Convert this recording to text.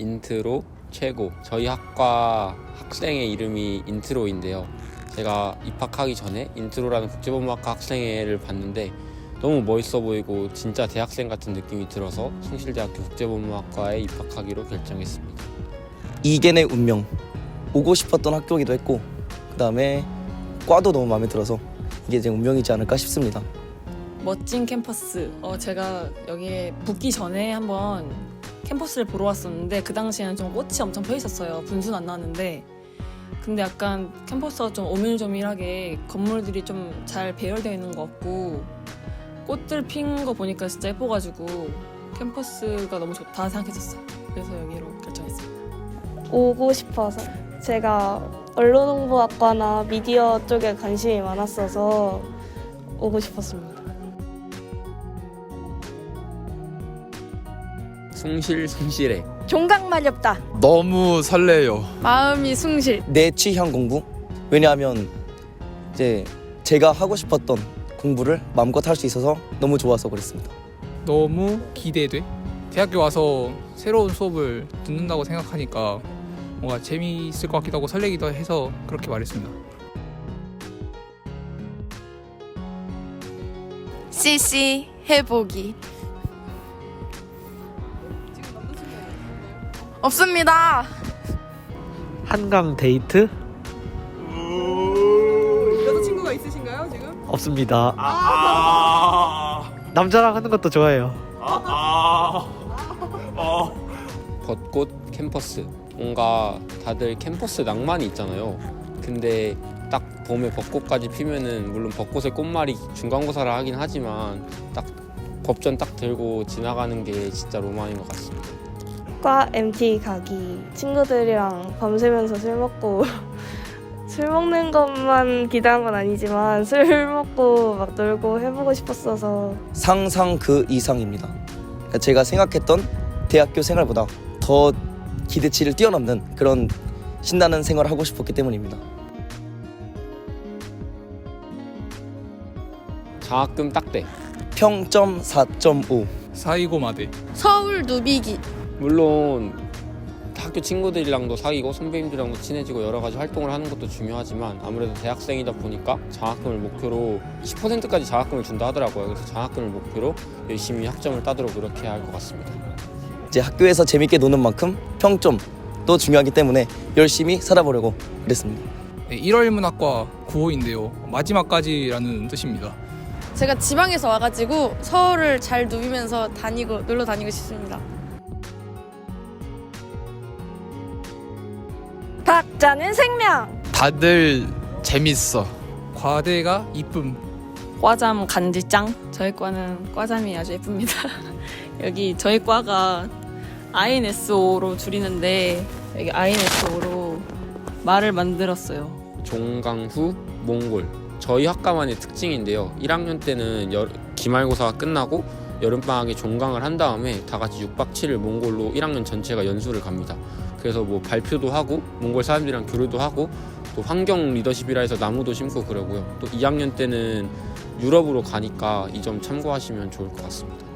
인트로 최고. 저희 학과 학생의 이름이 인트로인데요. 제가 입학하기 전에 인트로라는 국제본문학과 학생회를 봤는데 너무 멋있어 보이고 진짜 대학생 같은 느낌이 들어서 숭실대학교 국제본문학과에 입학하기로 결정했습니다. 이겐의 운명 오고 싶었던 학교이기도 했고 그 다음에 과도 너무 마음에 들어서 이게 제 운명이지 않을까 싶습니다. 멋진 캠퍼스. 어, 제가 여기에 붙기 전에 한번 캠퍼스를 보러 왔었는데 그 당시에는 좀 꽃이 엄청 펴 있었어요. 분수는 안 나왔는데. 근데 약간 캠퍼스가 좀 오밀조밀하게 건물들이 좀 잘 배열되어 있는 것 같고 꽃들 핀 거 보니까 진짜 예뻐가지고 캠퍼스가 너무 좋다 생각했었어요. 그래서 여기로 결정했습니다. 오고 싶어서 제가 언론홍보학과나 미디어 쪽에 관심이 많았어서 오고 싶었습니다. 숭실 숭실해. 종강마렵다. 너무 설레요. 마음이 숭실. 내 취향 공부 왜냐하면 이제 제가 하고 싶었던 공부를 마음껏 할 수 있어서 너무 좋아서 그랬습니다. 너무 기대돼. 대학교 와서 새로운 수업을 듣는다고 생각하니까 뭔가 재미있을 것 같기도 하고 설레기도 해서 그렇게 말했습니다. CC 해보기. 없습니다. 한강 데이트? 여자친구가 있으신가요 지금? 없습니다. 남자랑 하는 것도 좋아해요. 벚꽃 캠퍼스. 뭔가 다들 캠퍼스 낭만이 있잖아요. 근데 딱 봄에 벚꽃까지 피면은 물론 벚꽃의 꽃말이 중간고사를 하긴 하지만 딱 법전 딱 들고 지나가는 게 진짜 로망인 것 같습니다. 과 MT 가기 친구들이랑 밤새면서 술 먹고 술 먹는 것만 기대한 건 아니지만 술 먹고 막 놀고 해보고 싶었어서 상상 그 이상입니다. 그러니까 제가 생각했던 대학교 생활보다 더 기대치를 뛰어넘는 그런 신나는 생활을 하고 싶었기 때문입니다. 장학금 딱대. 평점 4.5 사이고 마대. 서울 누비기. 물론 학교 친구들이랑도 사귀고 선배님들이랑도 친해지고 여러 가지 활동을 하는 것도 중요하지만 아무래도 대학생이다 보니까 장학금을 목표로 10%까지 장학금을 준다 하더라고요. 그래서 장학금을 목표로 열심히 학점을 따도록 노력해야 할 것 같습니다. 이제 학교에서 재밌게 노는 만큼 평점도 중요하기 때문에 열심히 살아보려고 그랬습니다. 네, 1월 문학과 9호인데요. 마지막까지라는 뜻입니다. 제가 지방에서 와가지고 서울을 잘 누비면서 다니고 놀러 다니고 싶습니다. 각자는 생명 다들 재밌어. 과대가 이쁨. 과잠 간지짱. 저희 과는 과잠이 아주 예쁩니다. 여기 저희 과가 INSO로 줄이는데 여기 INSO로 말을 만들었어요. 종강후 몽골 저희 학과만의 특징인데요. 1학년 때는 여- 기말고사가 끝나고 여름방학에 종강을 한 다음에 다 같이 6박 7일 몽골로 1학년 전체가 연수를 갑니다. 그래서 뭐 발표도 하고 몽골 사람들이랑 교류도 하고 또 환경 리더십이라 해서 나무도 심고 그러고요. 또 2학년 때는 유럽으로 가니까 이 점 참고하시면 좋을 것 같습니다.